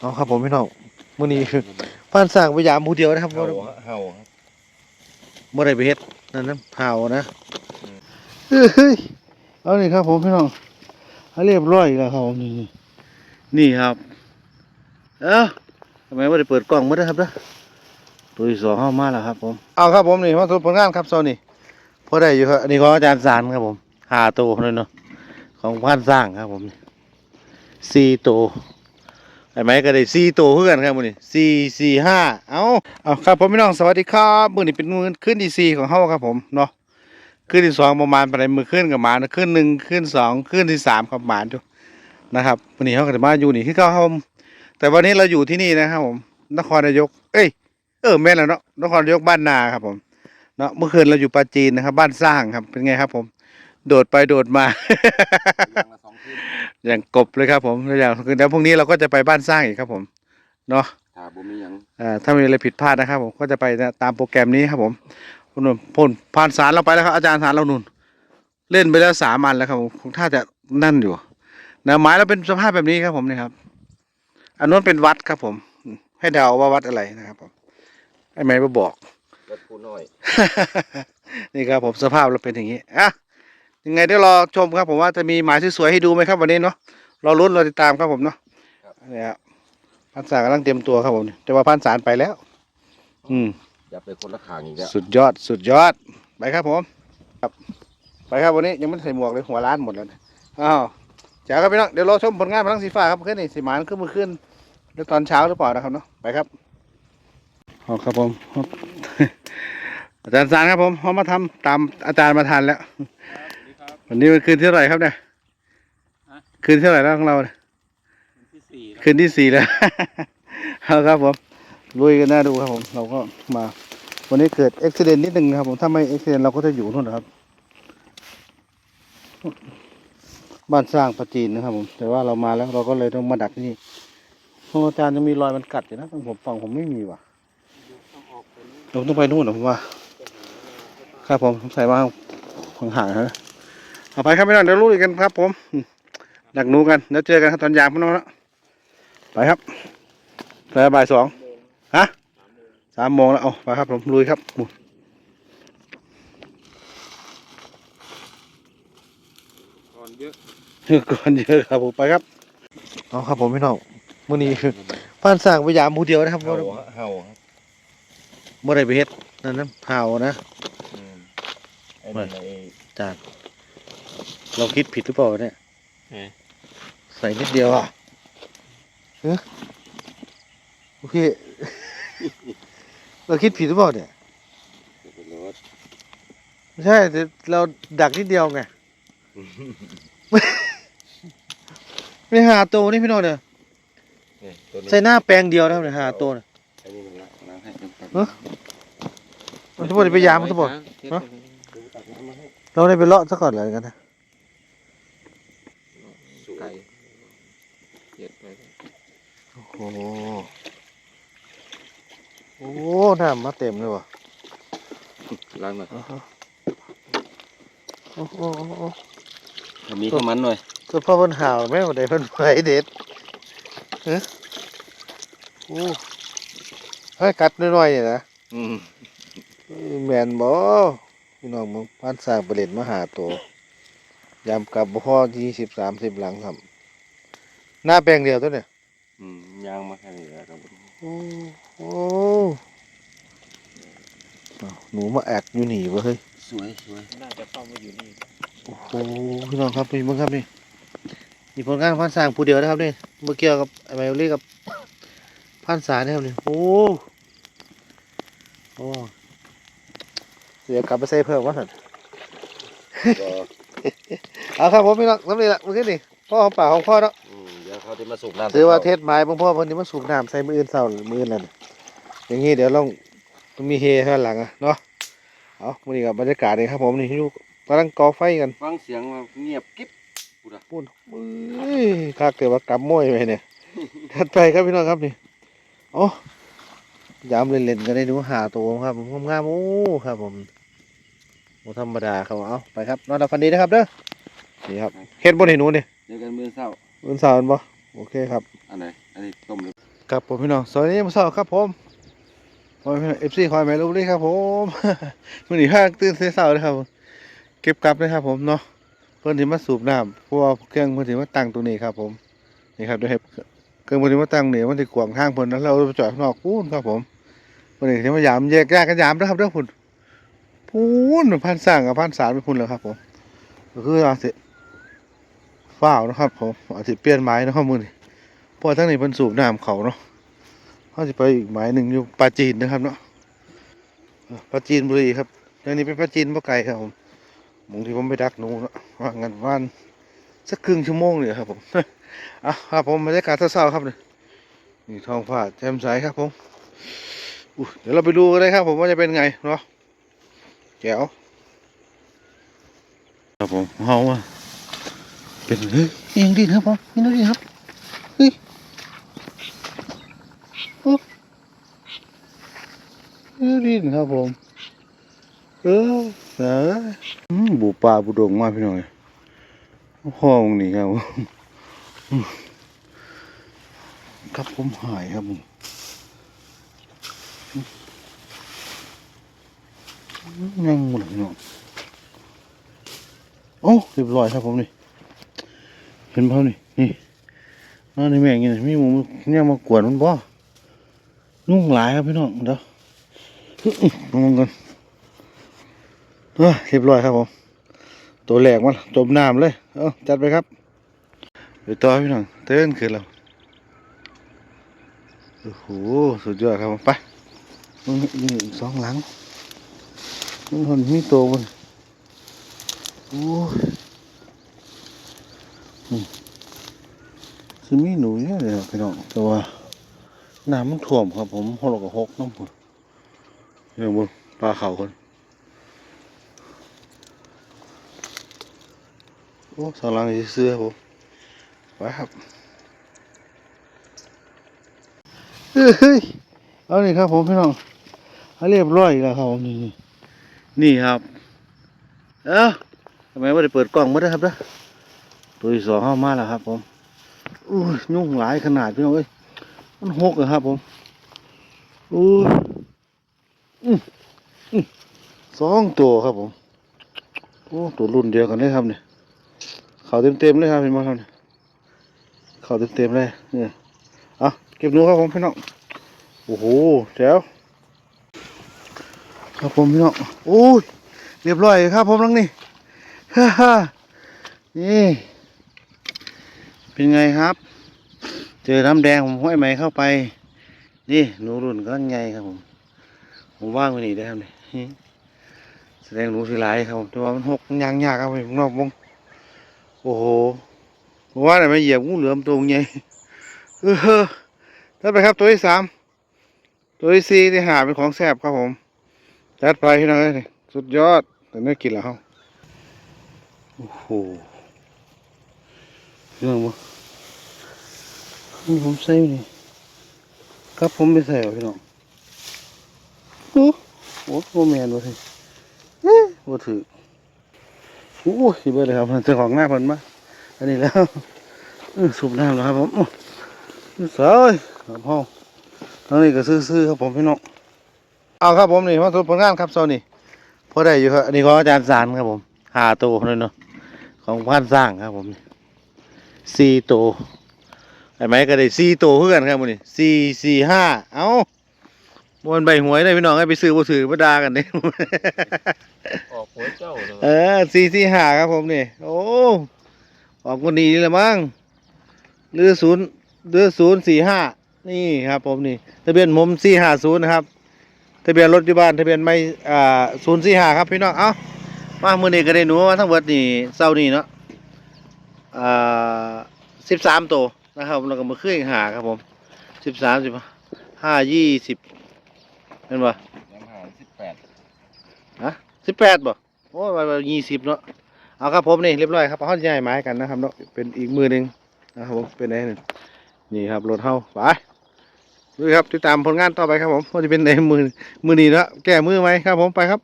เอาครับผมพี่น้องมื้อนี้คือพานสร้างพยายามผู้เดียวนะครับบ่เห่าได้ฮะเห่าครับบ่ได้ไปเฮ็ดนั่นนะเผานะอืมเฮ้ยเอานี่ครับผมพี่น้องเอาเรียบร้อยแล้วครับผมนี่นี่ครับ เอ้าทำไมบ่ได้เปิดกล้องมาเด้อครับเด้อตัวที่สองเข้ามาแล้วครับ ผม เอาครับผมนี่มาทดผลงานครับโซนี่พอได้อยู่ครับอันนี้ของอาจารย์สารครับผมห้าตัวเลยเนาะของพานสร้างครับผมสี่ตัว ไอ้ไม้ก็ได้สี่ตัวเพื่อนครับมื้อนี้สี่สี่ห้าเอาเอาครับผมพี่น้องสวัสดีครับมื้อนี้เป็นมื้อขึ้นที่สี่ของเฮาครับผมเนาะขึ้นที่สองประมาณปานใดมื้อขึ้นกับหมานะขึ้นหนึ่งขึ้นสองขึ้นที่สามครับหมาอยู่นะครับวันนี้เฮาก็จะมาอยู่นี่คือเก่าครับผมแต่วันนี้เราอยู่ที่นี่นะครับผมนครนายก เอ้ยเออแม่นแล้วเนาะนครนายกบ้านนาครับผมเนาะเมื่อคืนเราอยู่ปาจีนนะครับ บ้านสร้างครับเป็นไงครับผม โดดไปโดดมา อย่างละสองคืนอย่างกบเลยครับผมแล้วอย่างคือแล้วพรุ่งนี้เราก็จะไปบ้านสร้างอีกครับผมเนาะถ้าบ่มีหยังอ่าถ้ามีอะไรผิดพลาดนะครับ ผมก็จะไปตามโปรแกรมนี้ครับผมคุณนุ่นพ่นผ่านสารเราไปแล้วครับอาจารย์สารเรานุ่น เล่นไปแล้วสามอันแล้วครับผมคงท่าจะนั่นอยู่นะไม้เราเป็นสภาพแบบนี้ครับผมนี่ครับ อันนู้นเป็นวัดครับผม ให้เดาว่าวัดอะไรนะครับผมไอ้ไม้มาบอกรถผู้น้อย นี่ครับผมสภาพเราเป็นอย่างนี้อะ ยังไงเดี๋ยวรอชมครับ ผมว่าจะมีหมายสวยๆให้ดูไหมครับวันนี้เนาะรอรุ้นรอติดตามครับผมเนาะเนี่ยครับพันสารกำลังเตรียมตัวครับผมแต่ว่าพันสารไปแล้ว อืมอย่าไปคนละทางอีกแล้วสุดยอดสุดยอดไปครับผม ครับ ไปครับวันนี้ยังไม่ได้ใส่หมวกเลยหัวล้านหมดแล้วเนี่ยอ้าวจ้าครับพี่น้องเดี๋ยวรอชมผลงานพลังสีฟ้าครับขึ้นนี่สีหมานขึ้นมือขึ้นแล้วตอนเช้าหรือเปล่านะครับเนาะไปครับเอาครับผมอาจารย์สารครับผมเขามาทำตามอาจารย์มาทานแล้ว วันนี้เป็นคืนที่เท่าไหร่ครับเนี่ยฮะคืนที่เท่าไหร่แล้วของเราเนี่ยที่สี่แล้วคืนที่สี่แล้วเอาครับผมลุยกันน่าดูครับผม เราก็มา วันนี้เกิดอุบิเหตุนิดนึงนะครับผมถ้าไม่อุบิเหตุเราก็จะอยู่นู่นนะครับ บ้านสร้างประจีนนะครับ ผม แต่ว่าเรามาแล้วเราก็เลยต้องมาดักที่นี่เพราะอาจารย์ยังมีรอยมันกัดอยู่นะตรงผมฝั่งผมไม่มีว่ะต้องออกเป็นเราต้องไปนู่นนะผมว่า ครับผมผมใส่มาห่างๆฮะ เอาไปครับไม่ต้องเดี๋ยวรู้อีกกันครับผมอืมดักหนูกันเดี๋ยวเจอกันครับตอนยามพี่น้องแล้วไปครับไปบ่ายสองฮะสามโมงแล้วเอาไปครับผมลุยครับหมุนก่อนเยอะก่อนเยอะครับผมไปครับเอาครับผมพี่น้องมื่อนี้คือพานสร้างพยายามผู้เดียวนะครับเห่าบ่ฮะเห่าครับบ่ได้ไปเฮ็ดนั่นนะเผานะอืมไอ้นั่นไอ้อาจารย์ เราคิดผิดหรือเปล่าเนี่ยใส่นิดเดียวอะเฮ้ยโอเค เราคิดผิดหรือเปล่าเนี่ยรถไม่ใช่แต่เราดักนิดเดียวไง ไม่หาตัวนี่พี่น้องเนี่ยนี่ตัวนี้ใส่หน้าแปลงเดียวนะครับเนี่ยหาตัวเนี่ยไอ้นี่มันละล้างให้เดี๋ยวตัดเอ้อ มันจะบ่ได้ไปยามมันจะบอกเทียบฮะไปเลยเดี๋ยวตัดน้ำมาให้เราได้ไปเลาะซะก่อนเลยกันนะ ไก่เทียบไปเลย โอ้โหโอ้น้ำมาเต็มเลยว่ะล้างหน่อยโอ้โหโอ้โหโอ้โหอันนี้ก็มันหน่อยก็พ่อเพิ่นหาวแม่บ่ได้เพิ่นไปเด็ดเฮ้โอ้ให้กัดน้อยๆนี่นะอืมเอ้ยแม่นบ่พี่น้องมึงพานสร้างประเด็นมาหาตัวยามกลับบ่พอ20 30หลังครับ หน้าแปลงเดียวตัวเนี่ย อืมยางมาแค่นี้แหละครับโอ้โหอ้าวหนูมาแอกอยู่นี่เว้ยเฮ้ย สวยสวยน่าจะเข้ามาอยู่นี่โอ้โหพี่น้องครับนี่มึงครับนี่นี่ผลงานพันสร้างผู้เดียวนะครับนี่เมื่อเกี่ยวกับไอ้ไมโอลี่กับพันสารนะครับนี่โอ้โอ้เสียกลับไปใส่เพิ่มวะสันก็เอาครับผมพี่น้องสำเร็จละเมื่อกี้นี่พ่อของป่าของพ่อเนาะ อืมเดี๋ยวเขาจะมาสูบน้ำถือว่าเทศไม้บางพ่อเพิ่นนี่มาสูบน้ำใส่มืออื่นเศร้าหรือมืออื่นแล้วนี่อย่างงี้เดี๋ยวลองต้องมีเฮข้างหลังอะเนาะเอาวันนี้กับบรรยากาศนี่ครับผมนี่อยู่กำลังก่อไฟกันฟังเสียงว่าเงียบกิ๊บพูดเอ้ยคักแต่ว่ากำมวยไปเนี่ยถัดไปครับพี่น้องครับนี่โอ้ยามเล่นๆกันได้ดูหาตัวครับผมงามๆโอ้ครับผมโมธรรมดาครับเอาไปครับนอนหลับฝันดีนะครับเด้อนี่ครับเฮ็ดบนเห็นหนูนี่เจอกันมื้อเช้าบนเสาร์บ่ โอเคครับอันไหนอันนี้ต้มหรือครับผมพี่น้องสวัสดีมาสอบครับผมพอพี่น้องเอฟซีคอยแม่รู้ดีครับผมมื่อนี้พาตื่นเช้าๆเลยครับผมเก็บกลับเลยครับผมเนาะเพิ่นที่มาสูบน้ำเพราะว่าเครื่องเพิ่นที่มาตั้งตรงนี้ครับ ผมนี่ครับเดี๋ยวให้เครื่องเพิ่นที่มาตั้งนี่มันที่กวางทางเพิ่นแล้วเราไปจอดข้างนอกพูนครับผมเพิ่นนี่ที่มายามแยกแยกกันยามเด้อครับเด้อพุ่นพูนพันสร้างกับพันสารไปพุ่นแล้วครับผมก็คืออาจสิ ฝ้านะครับผมอาจสิเปลี่ยนไม้นะครับมือนี้เพราะทั้งนี้เพิ่นสูบน้ำเขาเนาะเขาจะไปอีกหมายหนึ่งอยู่ปลาจีนนะครับเนาะปลาจีนบุรีครับทางนี้เป็นปลาจีนบ่ไกลครับผมหมงที่ผมไปดักหนูเนาะว่างานว่านสักครึ่งชั่วโมงเลยครับผมอะครับผมบรรยากาศเศร้าๆครับนี่นี่ท้องฟ้าแจ่มใสครับผมเดี๋ยวเราไปดูกันเลยครับ ผมว่าจะเป็นไงเนาะแจ๋วครับผมเฮาอะ เป็นเฮ้ยเองดินครับผมนี่ดูดิครับเออดินครับผม เออเออบูปลาบูดงมากพี่หน้อยห้องนี่ครับผมอืมครับผมหายครับผมอืมยังหมดเลยพี่น้องโอ้เรียบร้อยครับผมนี่ เห็นเปล่านี่นี่นั่นนี่แม่งนี่มีหมูเนี่ยมากวนมันบ่นุ่งหลายครับพี่น้องเดี๋ยวลงกันเออเรียบร้อยครับผมตัวแหลกมันจมน้ำเลย เอาจัดไปครับไปต่อพี่น้องเต้นขึ้นแล้วโอ้โหสุดยอดครับผมไปมึงยิงอีกสองหลังมึงคนมีโตวบนโอ้ย อืมสิมีหนูเยอะเลยครับพี่น้องแต่ว่าน้ำมันท่วมครับ ผมหกกับหกน้ำผุนเรื่องบนปลาเขาคนโอ้สองหลังนี่เสื้อผมไปครับเฮ้ยเอานี่ครับผมพี่น้องเอาเรียบร้อยแล้วครับนี่นี่นี่ครับ เอ้าทำไมไม่ได้เปิดกล้องมาด้วยครับนะ ตัวที่สองเข้ามาแล้วครับ ผมอู้ยุ่งหลายขนาดพี่น้องเอ้ยมันหกอะครับผมอู้ยสองตัวครับผมโอ้ตัวรุ่นเดียวกันเลยครับเนี่ยเขาเต็มเต็มเลยครับเห็นไหมครับเนี่ยเขาเต็มเต็มเลยเนี่ยเอาเก็บนูครับผมพี่น้องโอ้โหแจ๋วครับผมพี่น้องโอ้ยเรียบร้อยครับผมลังนี่ฮ่าฮ่านี่ เป็นไงครับ เจอน้ำแดงผมห้อยไหมเข้าไป นี่หนูรุ่นก็ไงครับผม ผมว่างไว้นี่ได้ครับเนี่ยแสดงหนูสิหลายครับผมแต่ว่ามันหกยางยากครับผมนอกวงโอ้โหผมว่าไหนมาเหยียบงูเหลือมตัวใหญ่เออถ้าไปครับตัวที่สามตัวที่สี่ที่หาเป็นของแซ่บครับผมจัดไปพี่น้องเอ้ยสุดยอดแต่น่กินแล้วโอ้โหพี่องบ่ นี่ผมใส่ไว้นี่ครับผมไปใส่เอาพี่น้องโอ้โหโอ้แมนวะทีบ่ถือโอ้ยสิเบิดเลยครับเจ้าของหน้าเพิ่นมาอันนี้แล้วอื้อสูบน้ำแล้วครับผมอื้อสายครับห้องทางนี้ก็ซื่อๆครับผมพี่น้องเอาครับผมนี่มาสุดผลงานครับโซนี่พอได้อยู่ครับอันนี้ของอาจารย์สารครับผมหาตัวเลยเนาะของพันสร้างครับผมสี่ตัว ไอ้ไหมก็ได้สี่ตัวเพื่อกันครับผมนี่สี่สี่ห้าเอ้าบนใบหวยได้พี่น้องให้ไปซื้อบ่ซื้อบ่ด่ากันเด้ออกหัวเจ้าเลยเออสี่สี่ห้าครับผมนี่ โอ้ออกคนนี้นี่แหละมั้งเรือศูนย์เรือศูนย์สี่ห้านี่ครับผมนี่ทะเบียนผมสี่ห้าศูนย์นะครับทะเบียนรถที่บ้านทะเบียนไม่อ่าศูนย์สี่ห้าครับพี่น้องเอ้ามามือนี้ก็ได้หนูมาทั้งหมดนี่เศร้านี่เนาะอ่าสิบสามตัว นะครับแล้วก็มาขึ้นอีกหาครับผมสิบสามสิบห้ายี่สิบเป็นปะยังหาสิบแปดสิบแปดบ่โอ้ยยี่สิบเนาะเอาครับผมนี่เรียบร้อยครับเอาเขาจะย้ายไม้กันนะครับเนาะเป็นอีกมือหนึ่งนะครับผมเป็นไงหนึ่งนี่ครับรถเฮาไปดูครับติดตามผลงานต่อไปครับผมว่าจะเป็นในมือมือนี้แล้วแก้มือไหมครับผมไปครับ